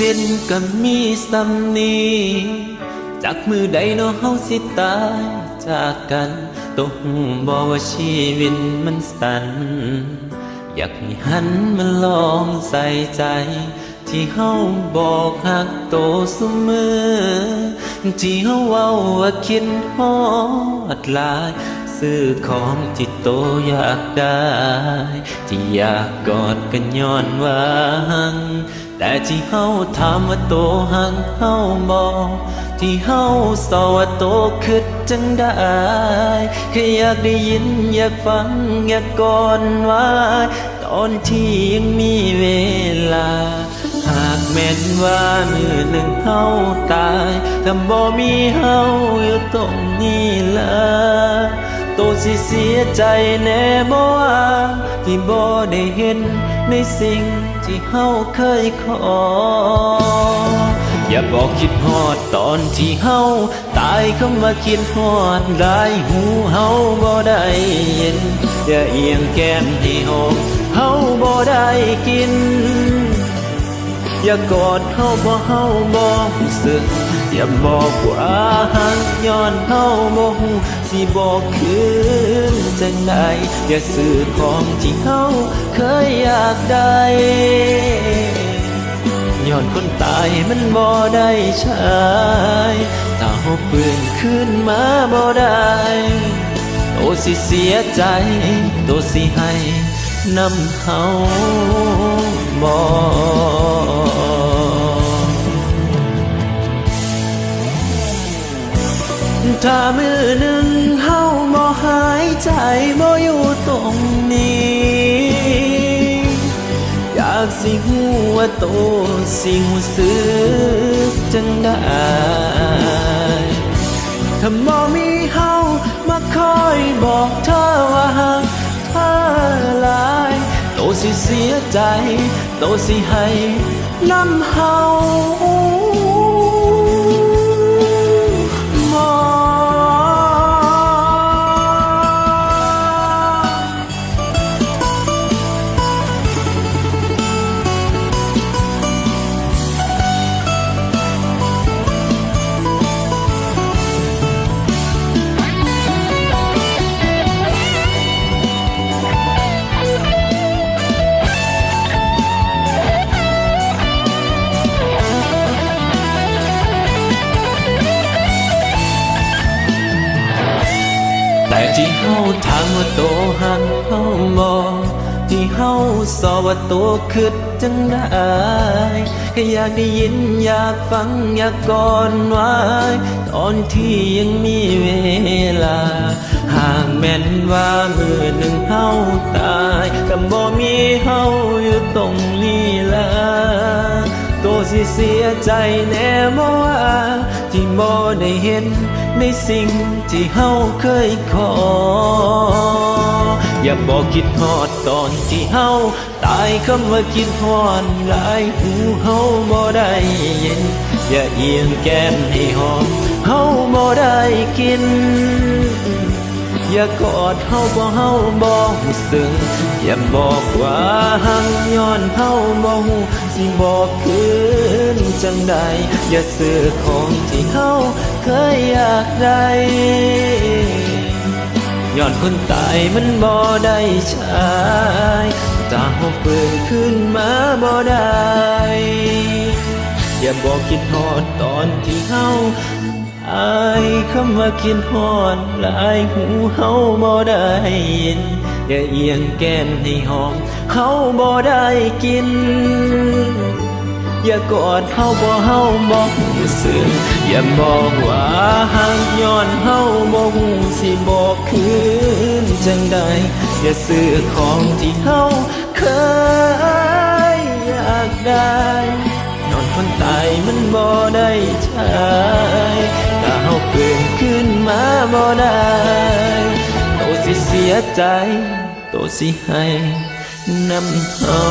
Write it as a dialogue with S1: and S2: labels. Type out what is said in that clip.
S1: วิตก็มีสำนีจากมือใดเนาะเฮาสิตายจากกันต้องบอกว่าชีวิตมันสั้นอยากให้หันมาลองใส่ใจ ที่เฮาบอกหักโตเสมอที่เฮาเว้าว่าคิดฮอดหลายซื้อของที่โตอยากได้ ที่อยากกอดกันย้อนวาง แต่ที่เฮาถามว่าโตหังเฮาบอกที่เฮาสอว่าโตคิดจังได้แค่อยากได้ยินอยากฟังอยากกอดไว้ตอนที่ยังมีเวลา หากแม้นว่ามือหนึ่งเฮาตายถ้าบ่มีเฮาอยู่ตรงนี้ละ โตสิเสียใจแน่บ่ว่าที่บ่ได้เห็นในสิ่งที่เฮาเคยขอ อย่าบอกคิดฮอดตอนที่เฮาตายเข้ามาคิดฮอดหลายหูเฮาบ่ได้ยินอย่าเอียงแก้มให้หอมเฮาบ่ได้กิน อย่ากอดเฮาบ่เฮาบ่รู้สึก อย่าบอกว่าหักย้อนเฮาบ่ฮู้สิบอกคืนจังไดอย่าซื้อของที่เฮาเคยอยากได้ย้อนคนตายมันบ่ได้ใช้ถ้าเฮาปืนขึ้นมาบ่ได้โตสิเสียใจโตสิให้นำเฮาบ่ ถ้ามือหนึ่งเฮาบ่หายใจบ่อยู่ตรงนี้ อยากสิหูว่าโตสิหูสึกจังได้ถ้าบ่มีเฮามาคอยบอกเธอว่าหักเธอหลายโตสิเสียใจ โตสิให้น้ำเฮา แต่ที่เฮาถามว่าโตหันเฮาบ่ที่เฮาสอว่าโตคิดจังได้แค่อยากได้ยินอยากฟังอยากกอดไว้ตอนที่ยังมีเวลาหากแม่นว่ามือหนึ่งเฮาตายก็บ่มีเฮาอยู่ตรงนี้ละโตสิเสียใจแน่บ่ว่าที่บ่ได้เห็น ในสิ่งที่เฮาเคยขอ อย่าบอกคิดฮอดตอนที่เฮาตายคำว่าคิดฮอดหลายหูเฮาบ่ได้ยิน อย่าเอียงแก้มให้หอมเฮาบ่ได้กิน อย่ากอดเฮาบ่เฮาบ่รู้สึกอย่าบอกว่าหักย้อนเฮาบ่ฮู้สิบอกคืน จังใดอย่าซื้อของที่เฮาเคยอยากได้ย้อนคนตายมันบ่ได้ใช้ตาเฮาเปิดขึ้นมาบ่ได้อย่าบอกคิดฮอดตอนที่เฮาอายคำว่าคิดฮอดหลายหูเฮาบ่ได้ยินอย่าเอียงแก้มให้หอมเฮาบ่ได้กิน อย่ากอดเฮาบ่เฮาบ่รู้สึกอย่าบอกว่าหักย้อนเฮาบ่ฮู้สิบอกคืนจังใดอย่าซื้อของที่เฮาเคยอยากได้นอนคนตายมันบ่ได้ใช้ถ้าเฮาเปลี่ยนขึ้นมาบ่ได้โตสิเสียใจโตสิให้น้ำเฮา